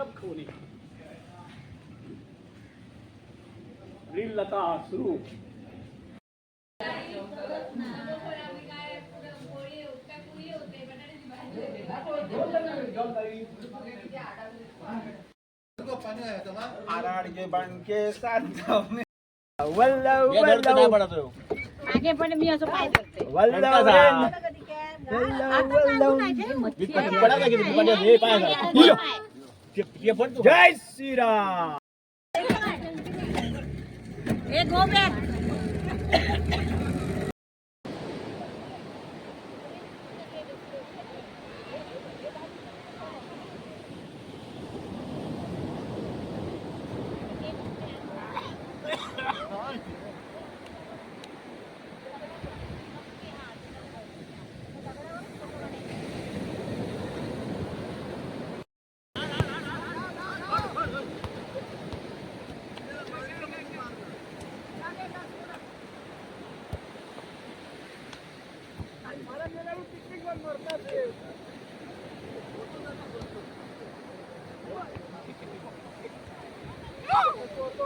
Club खोली reel Lata सुरू. आराडगे बाणके सात धावणे. वल्लव वल्लव मागे पण मी असं पाय करते वल्लव वल्लव वल्लव ये भर दो जय श्री राम ए गोबर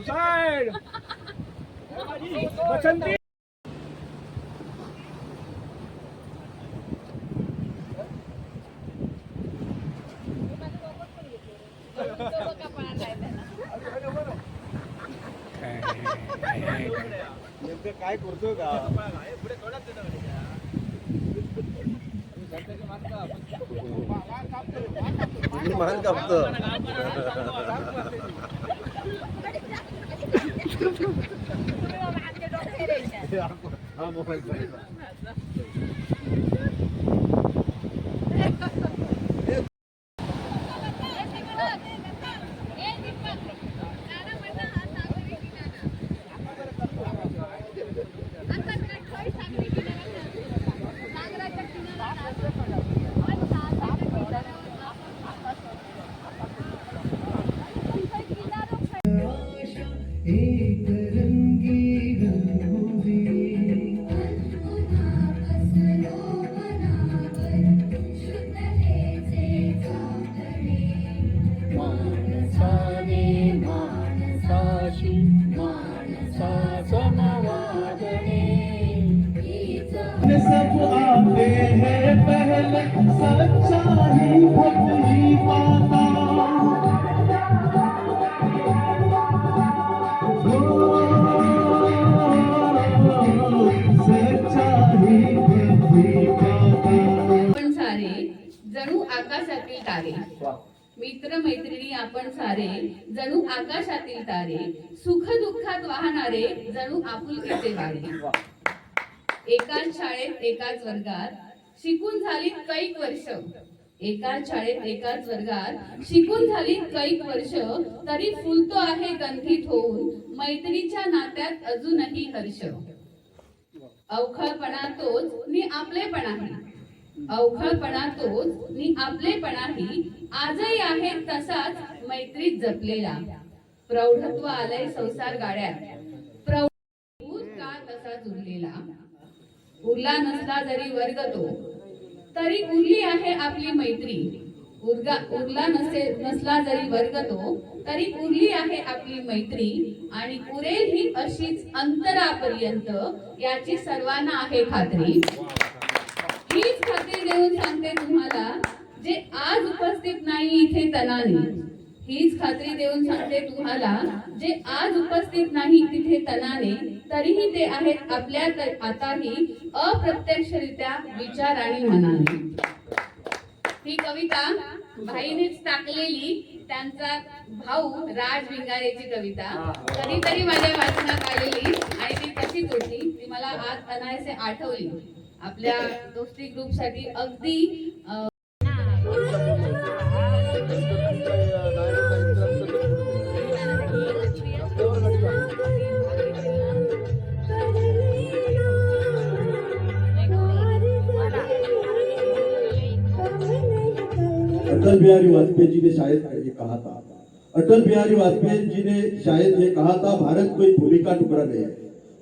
असं काय? सुसाईड बसंती नेमकं काय करतो का मान कापतो हा मोबाईल सब आते हैं पहले सच्चाई भक्ति पाता सारे जणू आकाशातील तारे. मित्र मैत्रिणी आपण सारे जणू आकाशातील तारे. सुख दुःखात वाहणारे जणू आपुलकीचे वारे. एकाच शाळेत एकाच वर्गात शिकून झाली कैक वर्ष. एकाच शाळेत एकाच वर्गात शिकून झाली कैक वर्ष. तरी फुलतो आहे गंधित होऊन मैत्रीच्या नात्यात अजूनही हर्ष. अवखळपणा तोच नि आपलेपणाही. अवखळपणा तोच नि आपलेपणाही. आजही आहे तसाच मैत्रीत जपलेला. प्रौढत्व आलंय संसार गाड्यात. प्रौढ का तसा जुरलेला उरला नसला जरी वर्ग तो तरी उरली आहे आपली मैत्री. उरगा उरला नसे नसला जरी वर्ग तो तरी उरली आहे आपली मैत्री आणि उरेल ही अशीच अंतरापर्यंत याची सर्वांना आहे खात्री. हीच खात्री देऊन सांगते तुम्हाला जे आज उपस्थित नाही इथे तनाने हीच खात्री देऊन सांगते तुम्हाला जे आज उपस्थित नाही तिथे तनाने तरीही ते आहेत आपल्यात आताही अप्रत्यक्षरित्या विचार आणि मनाने. ही कविता भाईनेच टाकलेली त्यांचा भाऊ राज भिंगारेची कविता. कधीतरी माझ्या वाचनात आलेली आणि ती कशीच होती ती मला आज अनायसे आठवली. आपल्या दोस्ती ग्रुपसाठी अगदी बिहारी वाजपेयी जी ने शायद ये कहा था। अटल बिहारी वाजपेयी जी ने शायद ये कहा था, भारत कोई भूमि का टुकड़ा नहीं है।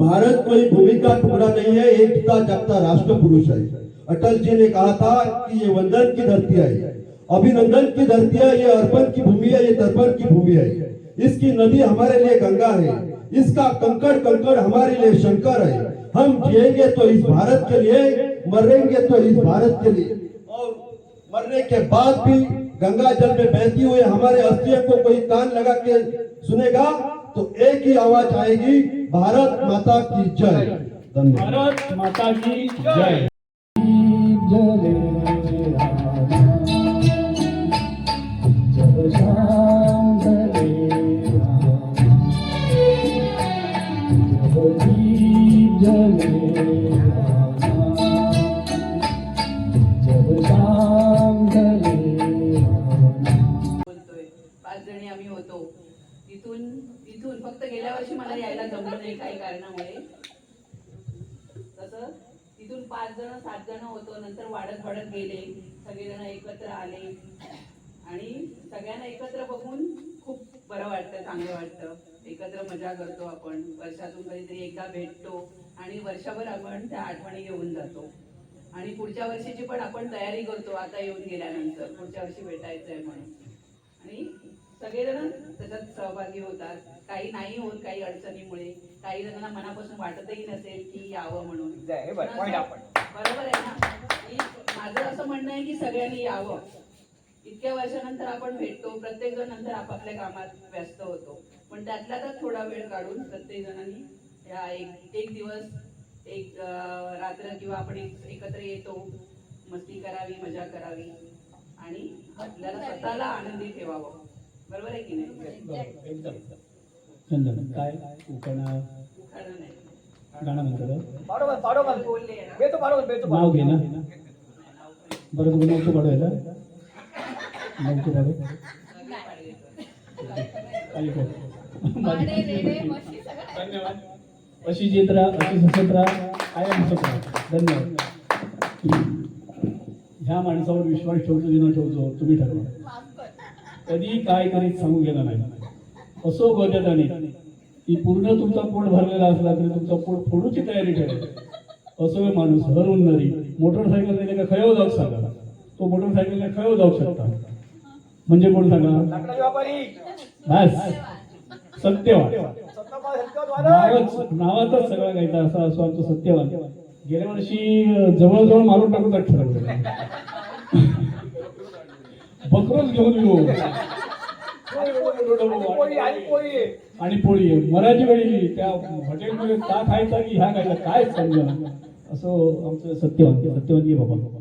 भारत कोई भूमि का टुकड़ा नहीं है, एकता, जगता राष्ट्र पुरुष है। अटल जी ने कहा था कि ये वंदन की धरती है। अभिनंदन की धरती है, ये अर्पण की भूमि है, ये तर्पण की भूमि है। इसकी नदी हमारे लिए गंगा है। इसका कंकड़ कंकड़ हमारे लिए शंकर है। हम जिएँगे तो इस भारत के लिए, मरेंगे तो इस भारत के लिए। और मरने के बाद भी गंगा जल में बहती हुई हमारे अस्थियों को कोई कान लगा के सुनेगा तो एक ही आवाज़ आएगी भारत माता की जय। धन्यवाद। भारत माता की जय। मला यायला जमलं नाही काही कारणामुळे. तसं तिथून पाच जण सात जण होतो. नंतर वाढत वाढत गेले. सगळेजण एकत्र आले. आणि सगळ्यांना एकत्र बघून खूप बरं वाटतं चांगलं वाटतं. एकत्र मजा करतो आपण. वर्षातून कधीतरी एकदा भेटतो. आणि वर्षभर आपण त्या आठवणी घेऊन जातो. आणि पुढच्या वर्षीची पण आपण तयारी करतो. आता येऊन गेल्यानंतर पुढच्या वर्षी भेटायचं आहे म्हणून. आणि सगळेजण त्याच्यात सहभागी होतात. काही नाही होत काही अडचणीमुळे. काही जणांना मनापासून वाटतही नसेल की यावं म्हणून. बरोबर आहे ना? माझं असं म्हणणं आहे की सगळ्यांनी यावं. इतक्या वर्षानंतर आपण भेटतो प्रत्येक जण नंतर आपापल्या कामात व्यस्त होतो. पण त्यातल्या त्यात थोडा वेळ काढून प्रत्येक जणांनी या एक एक दिवस एक रात्र किंवा आपण एक- एकत्र येतो. मस्ती करावी मजा करावी. आणि आपल्याला स्वतःला आनंदी ठेवावं. बरोबर आहे की नाही? एकदम. चंदन काय? उखाणा? गाणं म्हणतो बोलले ना. नाव घे ना. बरं तुम्ही नव्हतं पाडू याला नव्हतं पाडू सगळे पाडले. काही भाडे, रेडे, म्हशी सगळं आहे. धन्यवाद. अशी जेत राहा अशी हसत राहा हसत राहा धन्यवाद ह्या माणसावर विश्वास ठेवतो की न ठेवतो तुम्ही ठरवा. कधी काय करीत सांगू गेला नाही. असो गोद्यादानी ती पूर्ण तुमचा पोट भरलेला असला तरी तुमचा पोट फोडूची तयारी ठेवा. असो माणूस हर उन्नरी मोटरसायकल नाही का खयो जाऊ सांगा तो मोटरसायकलने खयो जाऊ शकता? म्हणजे कोण सांगा? बस. सत्यवान नावच नावातच सगळं काही असा असो आमचं सत्यवान गेल्या वर्षी जवळजवळ मारून टाकूच ठरवलं. घेऊन येऊ. आणि पोळी. मराठी वेळी त्या हॉटेलमध्ये का खायचा की ह्या खायचा? काय समजा? असं आमचं सत्यवान सत्यवान बाबा.